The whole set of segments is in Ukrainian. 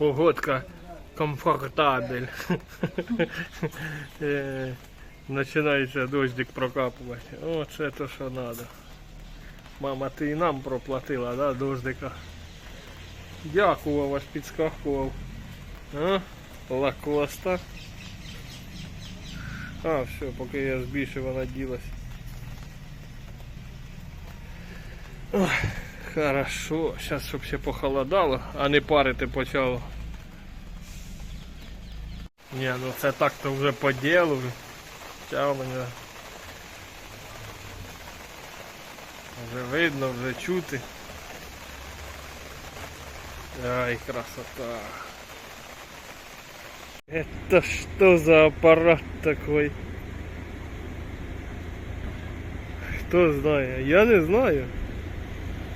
Погодка комфортабель. Е, Починається дождик прокапувати. О, це то, що треба. Мама, ти і нам проплатила, да, дождика. Дякував, аж підскакував. Лакоста. А, все, поки я збільшив, вона ділась. Ой, хорошо. Зараз, щоб ще похолодало, а не парити почало. Ні, ну це так-то вже по ділу. Тягнення. Вже видно, вже чути. Ай, красота. Это что за аппарат такой? Хто знає? Я не знаю.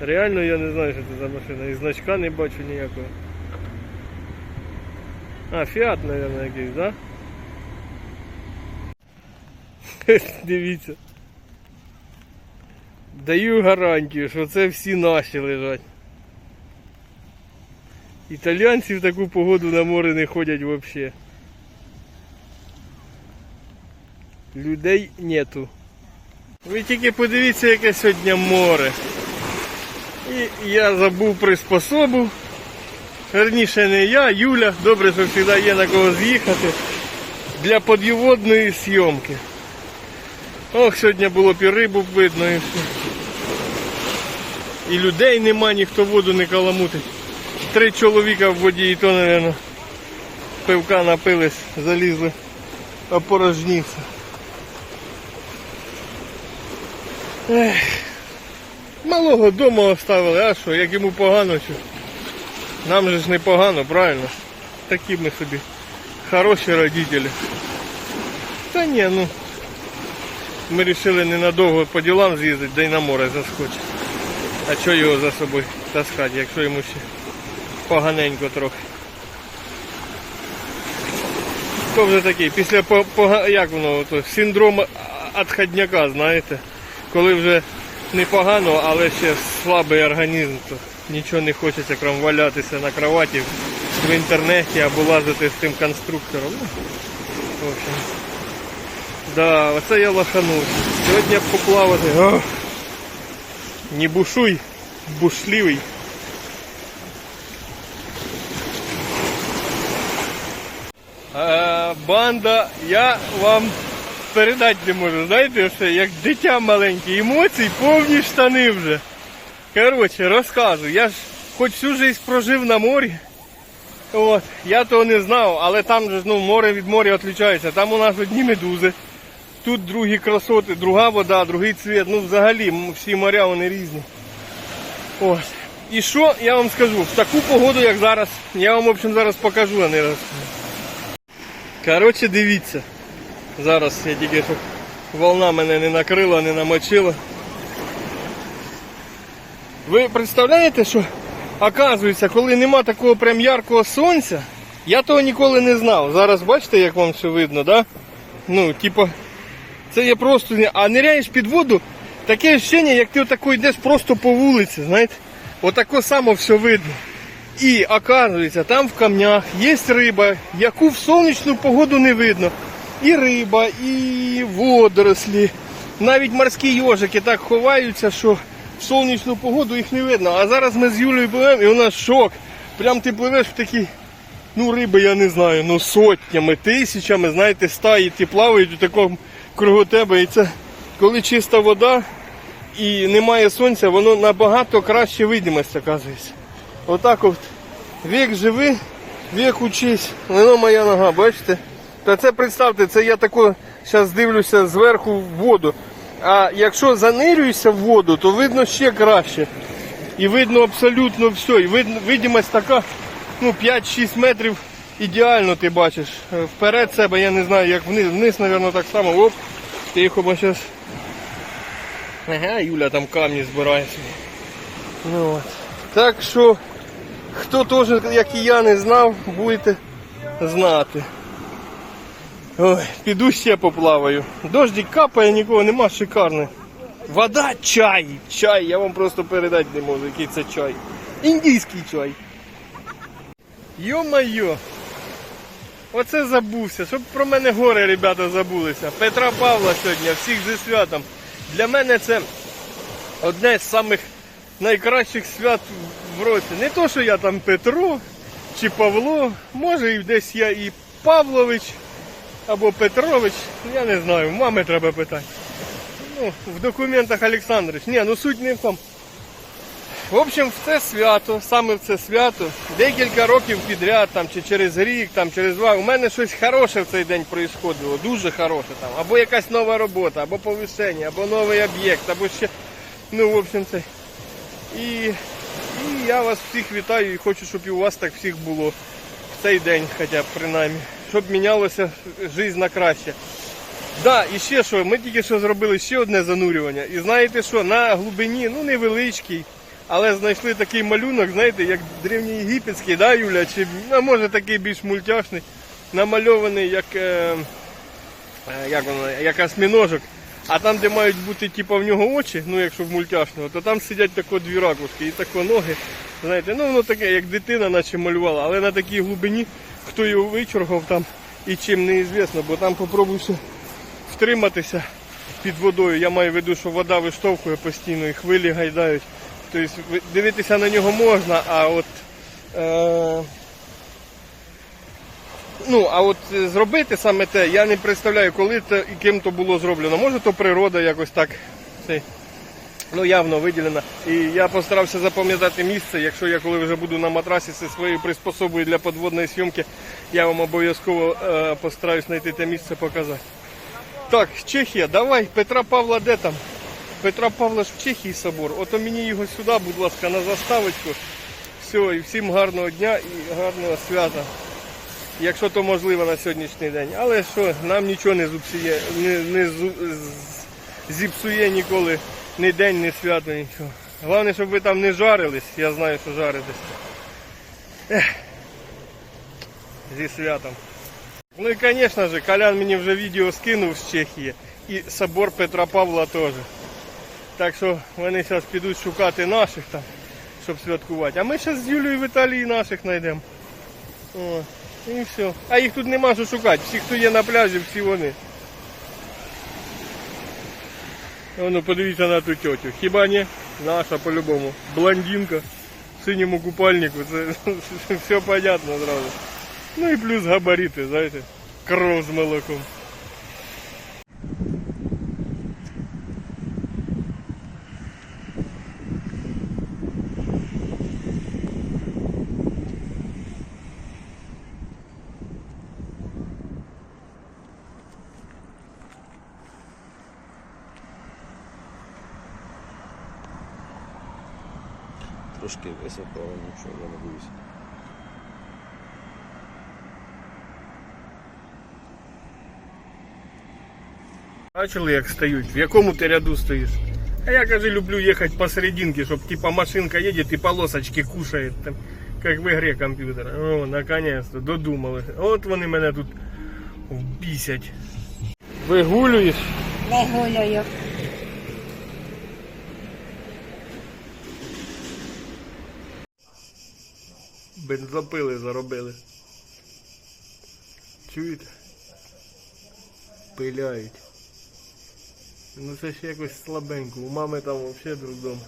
Реально я не знаю, що це за машина. І значка не бачу ніякого. А, фіат, мабуть, якийсь, да? Дивіться. Даю гарантію, що це всі наші лежать. Італійці в таку погоду на море не ходять взагалі. Людей нету. Ви тільки подивіться, яке сьогодні море. І я забув приспособу. Верніше не я, Юля. Добре, що завжди є на кого з'їхати. Для підводної зйомки. Ох, сьогодні було б і рибу видно і все. І людей нема, ніхто воду не каламутить. Три чоловіка в воді і то, мабуть, пивка напились, залізли, опорожнівся. Ех. Малого вдома оставили, а що, як йому погано, що? Нам же ж не погано, правильно? Такі ми собі хороші родителі. Та ні, ну. Ми вирішили ненадовго по ділам з'їздити, да й на море заскочити. А чого його за собою таскати, якщо йому ще поганенько трохи. То вже такий, після по, як воно, то, синдром отходняка, знаєте, коли вже непогано, але ще слабий організм, то нічого не хочеться, крім валятися на кроваті в інтернеті або лазити з тим конструктором. Ну, в общем. Да, оце я лоханув. Сьогодні поплавати. Ох. Не бушуй, бушливий. Е, банда, я вам передати не можу. Знаєте, все, як дитя маленьке, емоцій повні штани вже. Коротше, розказую. Я ж хоч всю життя прожив на морі. От, я того не знав, але там же ну, море від моря відрізняється. Там у нас одні медузи. Тут другі красоти, друга вода, другий цвіт. Ну взагалі всі моря вони різні. Ось. І що я вам скажу? В таку погоду, як зараз, я вам в общем зараз покажу, а не розкажу. Коротше, дивіться. Зараз я тільки щоб волна мене не накрила, не намочила. Ви представляєте, що оказується, коли нема такого прям яркого сонця, я того ніколи не знав. Зараз бачите, як вам все видно, да? Ну, типа, це я просто. А ниряєш під воду, таке ощущення, як ти отако йдеш просто по вулиці, знаєте? Отако само все видно. І оказується, там в камнях є риба, яку в сонячну погоду не видно. І риба, і водорослі. Навіть морські йожики так ховаються, що в сонячну погоду їх не видно. А зараз ми з Юлею пливемо і у нас шок. Прям ти пливеш в такі, ну риби я не знаю, ну сотнями, тисячами, знаєте, стаї ті плавають у такому кругу тебе. І це коли чиста вода і немає сонця, воно набагато краще видимость оказується. Отак от вік живи, вік учись. Воно моя нога, бачите? Та це представте, це я тако зараз дивлюся зверху в воду. А якщо занирюєшся в воду, то видно ще краще. І видно абсолютно все. І видно, видимость така, ну 5-6 метрів ідеально ти бачиш. Е, Вперед себе, я не знаю, як вниз, вниз, мабуть, так само. Оп, тихо, бо зараз. Ага, Юля там камні збирає собі. Ну, от. Так що, хто теж, як і я, не знав, будете знати. Ой, піду ще поплаваю. Дождик капає, нікого нема, шикарний. Вода, чай. Чай, я вам просто передати не можу, який це чай. Індійський чай. Йо-майо! Оце забувся, щоб про мене горе, ребята, забулися. Петра Павла сьогодні, всіх зі святом. Для мене це одне з самих найкращих свят в році. Не то, що я там Петро чи Павло, може і десь я і Павлович або Петрович, я не знаю, мами треба питати. Ну, в документах Олександрович. Ні, ну суть не в тому. В общем, в це свято, саме в це свято, декілька років підряд, там, чи через рік, там, через два, у мене щось хороше в цей день происходило, дуже хороше там. Або якась нова робота, або повищення, або новий об'єкт, або ще. Ну, в общем, це. І, і я вас всіх вітаю і хочу, щоб і у вас так всіх було в цей день, хоча б принаймні, щоб мінялося життя на краще. Да, і ще що, ми тільки що зробили ще одне занурювання. І знаєте що, на глибині, ну невеличкий, але знайшли такий малюнок, знаєте, як древньоєгипетський, да, Юля? Чи а може такий більш мультяшний, намальований як, е, е, як, воно, як осьміножок. А там, де мають бути типу, в нього очі, ну якщо в мультяшного, то там сидять тако дві ракушки і тако ноги. Знаєте, ну воно таке, як дитина наче малювала, але на такій глибині, хто його вичоргав там і чим неізвісно, бо там попробуй ще втриматися під водою. Я маю в виду, що вода виштовхує постійно і хвилі гайдають. Тобто дивитися на нього можна, а от. Е- Ну, а от е, зробити саме те, я не представляю, коли це і ким то було зроблено. Може, то природа якось так цей, ну, явно виділена. І я постарався запам'ятати місце. Якщо я коли вже буду на матрасі зі своєю приспособою для подводної зйомки, я вам обов'язково е, постараюсь знайти те місце показати. Так, Чехія, давай, Петра Павла де там? Петра Павла ж в Чехії собор. Ото мені його сюди, будь ласка, на заставочку. Все, і всім гарного дня і гарного свята. Якщо то можливо на сьогоднішній день. Але що, нам нічого не зупсує, не, не зіпсує ніколи ні день, ні свято, нічого. Головне, щоб ви там не жарились, я знаю, що жаритесь. Ех. Зі святом. Ну і звісно ж, Колян мені вже відео скинув з Чехії. І собор Петра Павла теж. Так що вони зараз підуть шукати наших там, щоб святкувати. А ми зараз з Юлією в Італії наших знайдемо. І все. А їх тут нема що шукати. Всі, хто є на пляжі, всі вони. Воно подивіться на ту тетю. Хіба не? Наша по-любому. Блондинка в синьому купальнику. Це все понятно зразу. Ну і плюс габарити, знаєте. Кров з молоком. Трошки високо, але нічого, я не боюсь. Бачили, як стають? В якому ти ряду стоїш? А я каже, люблю їхати посерединке, щоб типа машинка їде і полосочки кушає, там, як в ігрі комп'ютера. О, наконец-то, додумали. От вони мене тут вбісять. Вигулюєш? Вигулюю. Бензопили заробили. Чуєте? Пиляють. Ну це ще якось слабенько. У мами там взагалі дурдом.